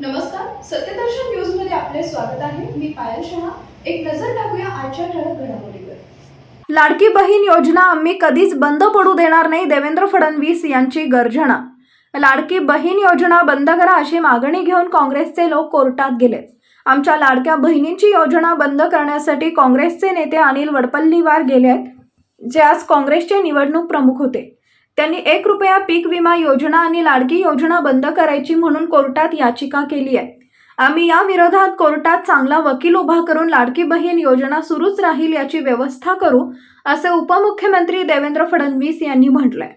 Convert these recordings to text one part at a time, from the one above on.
नमस्कार सत्यदर्शन न्यूजमध्ये आपले स्वागत आहे. मी पायल शहा. एक नजर टाकूया आजच्या ठळक घडामोडीवर. लाडकी बहीण योजना आम्ही कधीच बंद पडू देणार नाही देवेंद्र फडणवीस यांची गर्जना. लाडकी बहीण योजना बंद करा अशी मागणी घेऊन काँग्रेसचे लोक कोर्टात गेले. आमच्या लाडक्या बहिणींची योजना बंद करण्यासाठी काँग्रेसचे नेते अनिल वडपल्लीवार गेले आहेत जे आज काँग्रेसचे निवडणूक प्रमुख होते. त्यांनी एक रुपया पीक विमा योजना आणि लाडकी योजना बंद करायची म्हणून कोर्टात याचिका केली आहे. आम्ही या विरोधात कोर्टात चांगला वकील उभा करून लाडकी बहीण योजना सुरूच राहील याची व्यवस्था करू असे उपमुख्यमंत्री देवेंद्र फडणवीस यांनी म्हटलंय.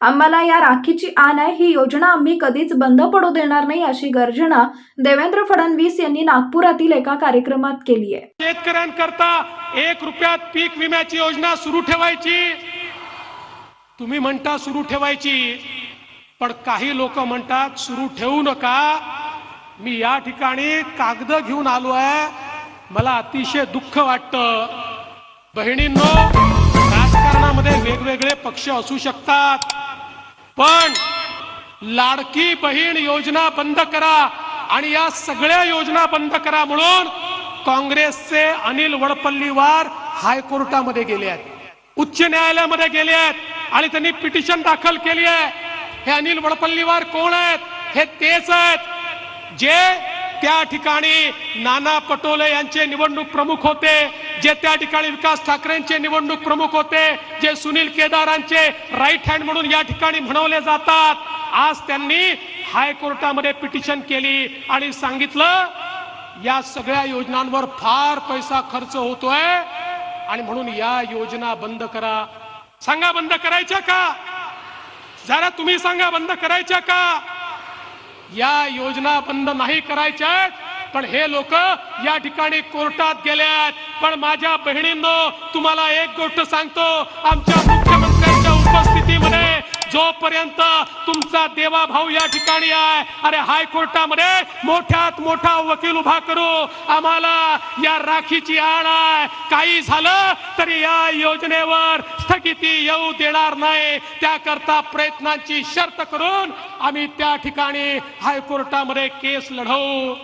आम्हाला या राखीची आण आहे ही योजना आम्ही कधीच बंद पडू देणार नाही अशी गर्जना देवेंद्र फडणवीस यांनी नागपुरातील एका कार्यक्रमात केली आहे. शेतकऱ्यांकरता एक रुपयात पीक विम्याची योजना सुरू ठेवायची. तुम्ही म्हणता सुरू ठेवायची पण काही लोक म्हणतात सुरू ठेवू नका. मी या ठिकाणी कागद घेऊन आलो आहे. मला अतिशय दुःख वाटतं. बहिणींनो राजकारणामध्ये वेगवेगळे पक्ष असू शकतात पण लाडकी बहीण योजना बंद करा आणि या सगळ्या योजना बंद करा म्हणून काँग्रेसचे अनिल वडपल्लीवार हायकोर्टामध्ये गेले आहेत. उच्च न्यायालयामध्ये गेले आहेत. आणि त्यांनी पिटिशन दाखल केली आहे. हे अनिल वडपल्लीवार कोण आहेत? हे तेच आहेत. जे त्या ठिकाणी नाना पटोले यांचे निवडणूक प्रमुख होते जे त्या ठिकाणी विकास ठाकरेंचे निवडणूक प्रमुख होते जे सुनील केदारांचे राईट हँड म्हणून या ठिकाणी म्हणवले जातात. आज त्यांनी हायकोर्टामध्ये पिटिशन केली आणि सांगितलं या सगळ्या योजनांवर फार पैसा खर्च होतोय आणि म्हणून या योजना बंद करा. सांगा बंद करायच्या का? जरा तुम्ही सांगा बंद करायच्या का? या योजना बंद नाही करायच्या पण हे लोक या ठिकाणी कोर्टात गेल्यात. पण माझ्या बहिणींनो तुम्हाला एक गोष्ट सांगतो. आमच्या मुख्यमंत्र्यांच्या उपस्थितीमध्ये जोपर्यंत तुमचा देवा भाऊ या ठिकाणी आहे अरे हायकोर्टामध्ये मोठ्यात मोठा वकील उभा करू आम्हाला या राखीची आण आहे. काही झालं तरी या योजनेवर स्थगिती येऊ देणार नाही. त्याकरता प्रयत्नांची शर्त करून आम्ही त्या ठिकाणी हायकोर्टामध्ये केस लढवू.